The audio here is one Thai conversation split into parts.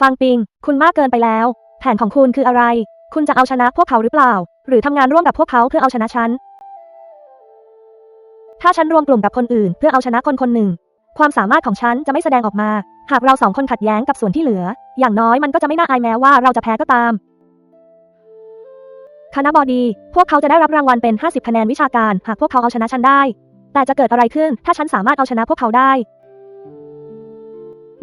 ฟางปิง คุณมากเกินไปแล้ว แผนของคุณคืออะไร คุณจะเอาชนะพวกเขาหรือเปล่า หรือทำงานร่วมกับพวกเขาเพื่อเอาชนะฉัน ถ้าฉันรวมกลุ่มกับคนอื่น เพื่อเอาชนะคนคนหนึ่ง ความสามารถของฉันจะไม่แสดงออกมา หากเราสองคนขัดแย้งกับส่วนที่เหลือ อย่างน้อยมันก็จะไม่น่าอายแม้ว่าเราจะแพ้ก็ตามคณะบดี พวกเขาจะได้รับรางวัลเป็น 50 คะแนนวิชาการ หากพวกเขาเอาชนะฉันได้ แต่จะเกิดอะไรขึ้น ถ้าฉันสามารถเอาชนะพวกเขาได้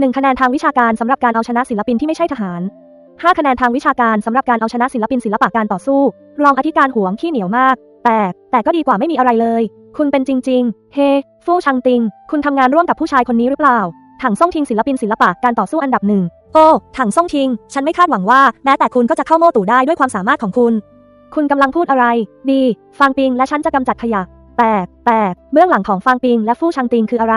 1 คะแนนทางวิชาการสำหรับการเอาชนะศิลปินที่ไม่ใช่ทหาร 5 คะแนนทางวิชาการสำหรับการเอาชนะศิลปินศิลปะการต่อสู้ รองอธิการหวงขี้เหนียวมาก แต่แต่ก็ดีกว่าไม่มีอะไรเลย คุณเป็นจริง ๆ เฮ ฟู่ชังติง คุณทำงานร่วมกับผู้ชายคนนี้หรือเปล่า ถังซ่งทิงศิลปินศิลปะการต่อสู้อันดับหนึ่งโอ้ถังซ่งทิง ฉันไม่คาดหวังว่าแม้แต่คุณก็จะเข้าโม่ตู่ได้ด้วยความสามารถของคุณ คุณกำลังพูดอะไร ดี ฟางปิงและฉันจะกำจัดขยะ แต่แต่เบื้องหลังของฟางปิงและฟู่ชังติงคืออะไร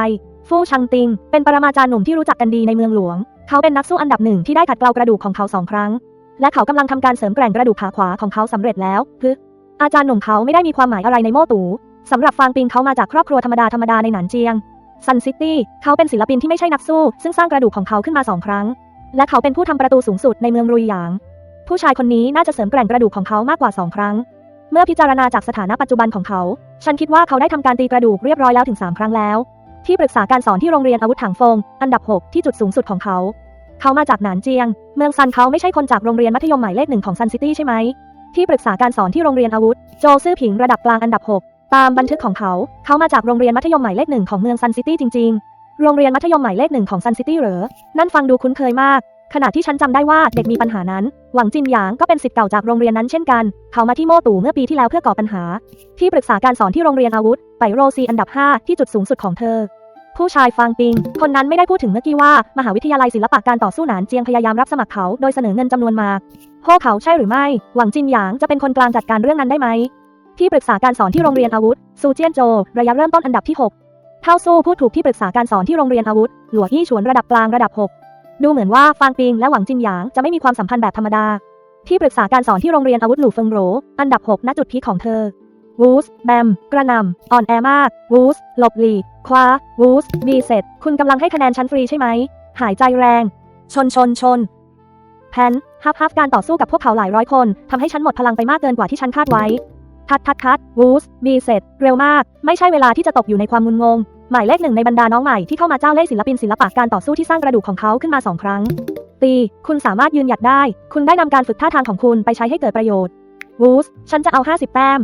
ฟู่ชังติง เป็นปรมาจารย์หนุ่มที่รู้จักกันดีในเมืองหลวง เขาเป็นนักสู้อันดับหนึ่งที่ได้ขัดเกลากระดูกของเขาสองครั้ง และเขากำลังทำการเสริมแกร่งกระดูกขาขวาของเขาสำเร็จแล้วฮึอาจารย์หนุ่มเขาไม่ได้มีความหมายอะไรในโม่ตูสำหรับฟางปิงเขามาจากครอบครัวธรรมดาธรรมดาในหนานเจียงซันซิตี้เขาเป็นศิลปินที่ไม่ใช่นักสู้ ซึ่งสร้างกระดูกของเขาขึ้นมาสองครั้ง และเขาเป็นผู้ทำประตูสูงสุดในเมืองรุยหยาง ผู้ชายคนนี้น่าจะเสริมแกร่งกระดูกของเขามากกว่าสองครั้ง เมื่อพิจารณาจากสถานะปัจจุบันของเขา ฉันคิดว่าเขาได้ทำการตีกระดูกเรียบร้อยแล้วถึง 3 ครั้งแล้ว ที่ปรึกษาการสอนที่โรงเรียนอาวุธถังฟง อันดับ 6 ที่จุดสูงสุดของเขา เขามาจากหนานเจียง เมืองซันเขาไม่ใช่คนจากโรงเรียนมัธยมหมายเลขหนึ่งของซันซิตี้ใช่ไหม ที่ปรึกษาการสอนที่โรงเรียนอาวุธ โจซื่อผิงระดับกลางอันดับ 6 ตามบันทึกของเขา เขามาจากโรงเรียนมัธยมหมายเลขหนึ่งของเมืองซันซิตี้จริง ๆ โรงเรียนมัธยมหมายเลขหนึ่งของซันซิตี้เหรอ นั่นฟังดูคุ้นเคยมาก ขณะที่ฉันจำได้ว่าเด็กมีปัญหานั้น หวังจินหยางก็เป็นศิษย์เก่าจากโรงเรียนนั้นเช่นกัน เขามาที่โม่ตู่เมื่อปีที่แล้วเพื่อก่อปัญหา ที่ปรึกษาการสอนที่โรงเรียนอาวุธ ไปโรซีอันดับ 5 ที่จุดสูงสุดของเธอ ผู้ชายฟางปิง คนนั้นไม่ได้พูดถึงเมื่อกี้ว่า มหาวิทยาลัยศิลปะการต่อสู้หนานเจียงพยายามรับสมัครเขาโดยเสนอเงินจำนวนมากพวกเขาใช่หรือไม่ หวังจินหยางจะเป็นคนกลางจัดการเรื่องนั้นได้ไหม ที่ปรึกษาการสอนที่โรงเรียนอาวุธ ซูเจียนโจ ระยะเริ่มต้นอันดับที่ 6 เท่าสู้พูดถูกที่ปรึกษาการสอนที่โรงเรียนอาวุธ หลัวอี้ฉวนระดับกลางระดับ 6 ดูเหมือนว่าฟางปิงและหวังจินหยางจะไม่มีความสัมพันธ์แบบธรรมดา ที่ปรึกษาการสอนที่โรงเรียนอาวุธหลู่เฟิงโหรอันดับ 6 ณ จุดพีคของเธอ วูส แบม กระนำอ่อนแอมาก วูส หลบหลีกคว้า วูสบีเสร็จ คุณกำลังให้คะแนนชั้นฟรีใช่ไหม หายใจแรง ชนชนชน แพนฮับฮับการต่อสู้กับพวกเขาหลายร้อยคนทำให้ฉันหมดพลังไปมากเกินกว่าที่ฉันคาดไว้ ทัดทัดทัดวูส บีเสร็จ เร็วมาก ไม่ใช่เวลาที่จะตกอยู่ในความงุนงง หมายเลขหนึ่งในบรรดาน้องใหม่ที่เข้ามาเจ้าเล่ห์ศิลปินศิลปะการต่อสู้ที่สร้างกระดูกของเขาขึ้นมาสองครั้งตีคุณสามารถยืนหยัดได้ คุณได้นำการฝึกท่าทางของคุณไปใช้ให้เกิดประโยชน์วูสฉันจะเอา 50 แต้ม